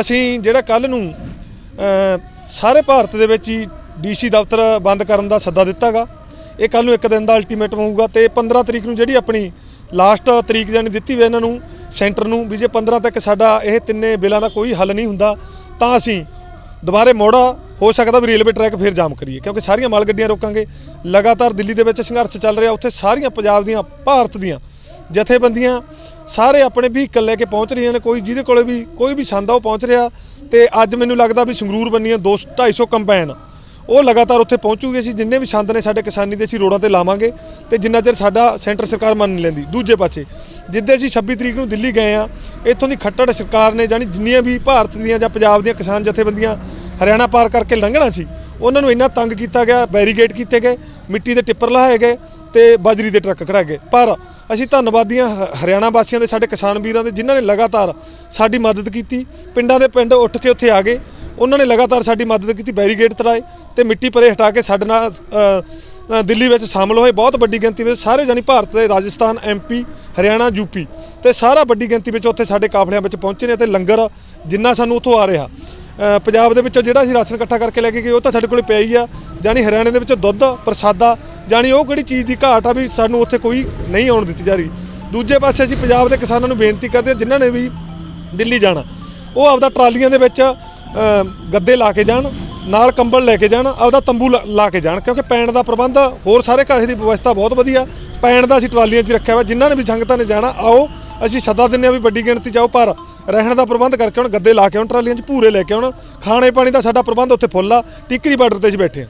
ਅਸੀਂ ਜਿਹੜਾ ਕੱਲ ਨੂੰ ਸਾਰੇ ਭਾਰਤ ਦੇ ਵਿੱਚ ਹੀ ਡੀਸੀ ਦਫ਼ਤਰ ਬੰਦ ਕਰਨ ਦਾ ਸੱਦਾ ਦਿੱਤਾਗਾ। ਇਹ ਕੱਲ ਨੂੰ ਇੱਕ ਦਿਨ ਦਾ ਅਲਟੀਮੇਟਮ ਹੋਊਗਾ ਤੇ 15 ਤਰੀਕ ਨੂੰ ਜਿਹੜੀ ਆਪਣੀ ਲਾਸਟ ਤਰੀਕ ਜਾਨੀ ਦਿੱਤੀ ਹੋਈ ਇਹਨਾਂ ਨੂੰ, ਸੈਂਟਰ ਨੂੰ, ਵੀ ਜੇ 15 ਤੱਕ ਸਾਡਾ ਇਹ ਤਿੰਨੇ ਬਿੱਲਾਂ ਦਾ ਕੋਈ ਹੱਲ ਨਹੀਂ ਹੁੰਦਾ, ਤਾਂ ਅਸੀਂ ਦੁਬਾਰੇ ਮੋੜਾ, ਹੋ ਸਕਦਾ ਵੀ ਰੇਲਵੇ ਟਰੈਕ ਫੇਰ ਜਾਮ ਕਰੀਏ, ਕਿਉਂਕਿ ਸਾਰੀਆਂ ਮਾਲ ਗੱਡੀਆਂ ਰੋਕਾਂਗੇ। ਲਗਾਤਾਰ ਦਿੱਲੀ ਦੇ ਵਿੱਚ ਸੰਘਰਸ਼ ਚੱਲ ਰਿਹਾ, ਉੱਥੇ ਸਾਰੀਆਂ ਪੰਜਾਬ ਦੀਆਂ, ਭਾਰਤ ਦੀਆਂ ਜਥੇਬੰਦੀਆਂ ਸਾਰੇ ਆਪਣੇ ਵਹੀਕਲ ਲੈ ਕੇ ਪਹੁੰਚ ਰਹੀਆਂ ਨੇ, ਕੋਈ ਜਿਹਦੇ ਕੋਲੇ ਵੀ, ਕੋਈ ਵੀ ਸੰਦ ਆ, ਉਹ ਪਹੁੰਚ ਰਿਹਾ। ਤੇ ਅੱਜ ਮੈਨੂੰ ਲੱਗਦਾ ਵੀ ਸੰਗਰੂਰ ਬੰਨੀਆਂ 2 250 ਕੰਬਾਈਨ। ਉਹ ਲਗਾਤਾਰ ਉੱਥੇ ਪਹੁੰਚੂਗੇ ਅਸੀਂ, ਜਿੰਨੇ ਵੀ ਸੰਦ ਨੇ ਸਾਡੇ ਕਿਸਾਨੀ ਦੇ ਅਸੀਂ ਰੋਡਾਂ ਤੇ ਲਾਵਾਂਗੇ। ਤੇ ਜਿੰਨਾ ਚਿਰ ਸਾਡਾ ਸੈਂਟਰ ਸਰਕਾਰ ਮੰਨ ਨਹੀਂ ਲੈਂਦੀ, ਦੂਜੇ ਪਾਸੇ। ਜਿੱਦੇ ਅਸੀਂ 26 ਤਰੀਕ ਨੂੰ ਦਿੱਲੀ ਗਏ ਆ, ਇੱਥੋਂ ਦੀ ਖੱਟੜ ਸਰਕਾਰ ਨੇ ਜਾਨੀ ਜਿੰਨੀਆਂ ਵੀ ਭਾਰਤ ਦੀਆਂ ਜਾਂ ਪੰਜਾਬ ਦੀਆਂ ਕਿਸਾਨ ਜਥੇਬੰਦੀਆਂ ਹਰਿਆਣਾ ਪਾਰ ਕਰਕੇ ਲੰਘਣਾ ਸੀ, ਉਹਨਾਂ ਨੂੰ ਇੰਨਾ ਤੰਗ ਕੀਤਾ ਗਿਆ ਬੈਰੀਗੇਡ ਕੀਤੇ ਗਏ, ਮਿੱਟੀ ਦੇ ਟਿੱਪਰ ਲਾਏ ਗਏ ਤੇ ਬਾਜਰੀ ਦੇ ਟਰੱਕ ਖੜਾਏ ਗਏ। ਪਰ ਅਸੀਂ ਧੰਨਵਾਦੀਆਂ ਹ- ਹਰਿਆਣਾ ਵਾਸੀਆਂ ਦੇ, ਸਾਡੇ ਕਿਸਾਨ ਵੀਰਾਂ ਦੇ, ਜਿਨ੍ਹਾਂ ਨੇ ਲਗਾਤਾਰ ਸਾਡੀ ਮਦਦ ਕੀਤੀ। ਪਿੰਡਾਂ ਦੇ ਪਿੰਡ ਉੱਠ ਕੇ ਉੱਥੇ ਆ ਗਏ। ਉਹਨਾਂ ਨੇ ਲਗਾਤਾਰ ਸਾਡੀ ਮਦਦ ਕੀਤੀ ਬੈਰੀਗੇਡ ਤਰਾਏ ਤੇ ਮਿੱਟੀ ਪਰੇ ਹਟਾ ਕੇ ਸਾਡੇ ਨਾਲ ਦਿੱਲੀ ਵਿੱਚ ਸ਼ਾਮਲ ਹੋਏ। ਬਹੁਤ ਵੱਡੀ ਗਿਣਤੀ ਵਿੱਚ ਸਾਰੇ ਜਾਨੀ ਭਾਰਤ ਦੇ ਰਾਜਸਥਾਨ ਐਮਪੀ ਹਰਿਆਣਾ ਯੂਪੀ ਤੇ ਸਾਰਾ ਵੱਡੀ ਗਿਣਤੀ ਵਿੱਚ ਉੱਥੇ ਸਾਡੇ ਕਾਫਲਿਆਂ ਵਿੱਚ ਪਹੁੰਚੇ ਨੇ ਤੇ ਲੰਗਰ ਜਿੰਨਾ ਸਾਨੂੰ ਉੱਥੋਂ ਆ ਰਿਹਾ। ਪੰਜਾਬ ਦੇ ਵਿੱਚੋਂ ਜਿਹੜਾ ਅਸੀਂ ਰਾਸ਼ਨ ਇਕੱਠਾ ਕਰਕੇ ਲੈ ਕੇ ਗਏ, ਉਹ ਤਾਂ ਸਾਡੇ ਕੋਲ ਪਿਆ ਹੀ ਆ। ਜਾਨੀ ਹਰਿਆਣੇ ਦੇ ਵਿੱਚੋਂ ਦੁੱਧ, ਪ੍ਰਸਾਦਾ ਜਾਨੀ ਉਹ ਕਿਹੜੀ ਚੀਜ਼ ਦੀ ਘਾਟ ਆ ਵੀ ਸਾਨੂੰ ਉੱਥੇ ਕੋਈ ਨਹੀਂ ਆਉਣ ਦਿੱਤੀ ਜਾ ਰਹੀ। ਦੂਜੇ ਪਾਸੇ ਅਸੀਂ ਪੰਜਾਬ ਦੇ ਕਿਸਾਨਾਂ ਨੂੰ ਬੇਨਤੀ ਕਰਦੇ ਹਾਂ, ਜਿਨ੍ਹਾਂ ਨੇ ਵੀ ਦਿੱਲੀ ਜਾਣਾ, ਉਹ ਆਪਦਾ ਟਰਾਲੀਆਂ ਦੇ ਵਿੱਚ ਗੱਦੇ ਲਾ ਕੇ ਜਾਣ, ਨਾਲ ਕੰਬਲ ਲੈ ਕੇ ਜਾਣ, ਆਪਦਾ ਤੰਬੂ ਲਾ- ਲਾ ਕੇ ਜਾਣ, ਕਿਉਂਕਿ ਪੈਣ ਦਾ ਪ੍ਰਬੰਧ ਹੋਰ ਸਾਰੇ ਕਾਸੇ ਦੀ ਵਿਵਸਥਾ ਬਹੁਤ ਵਧੀਆ। ਪੈਣ ਦਾ ਅਸੀਂ ਟਰਾਲੀਆਂ 'ਚ ਰੱਖਿਆ ਹੋਇਆ ਜਿਨ੍ਹਾਂ ਨੇ ਵੀ ਸੰਗਤਾਂ ਨੇ ਜਾਣਾ, ਆਓ, ਅਸੀਂ ਸੱਦਾ ਦਿੰਦੇ ਹਾਂ ਵੀ ਵੱਡੀ ਗਿਣਤੀ 'ਚ ਆਓ, ਪਰ ਰਹਿਣ ਦਾ ਪ੍ਰਬੰਧ ਕਰਕੇ ਆਉਣ ਗੱਦੇ ਲਾ ਕੇ ਆਉਣ, ਟਰਾਲੀਆਂ 'ਚ ਪੂਰੇ ਲੈ ਕੇ ਆਉਣ, ਖਾਣੇ ਪਾਣੀ ਦਾ ਸਾਡਾ ਪ੍ਰਬੰਧ ਉੱਥੇ ਫੁੱਲ ਆ, ਟਿਕਰੀ ਬਾਰਡਰ ਤੇ ਅਸੀਂ ਬੈਠੇ ਹਾਂ।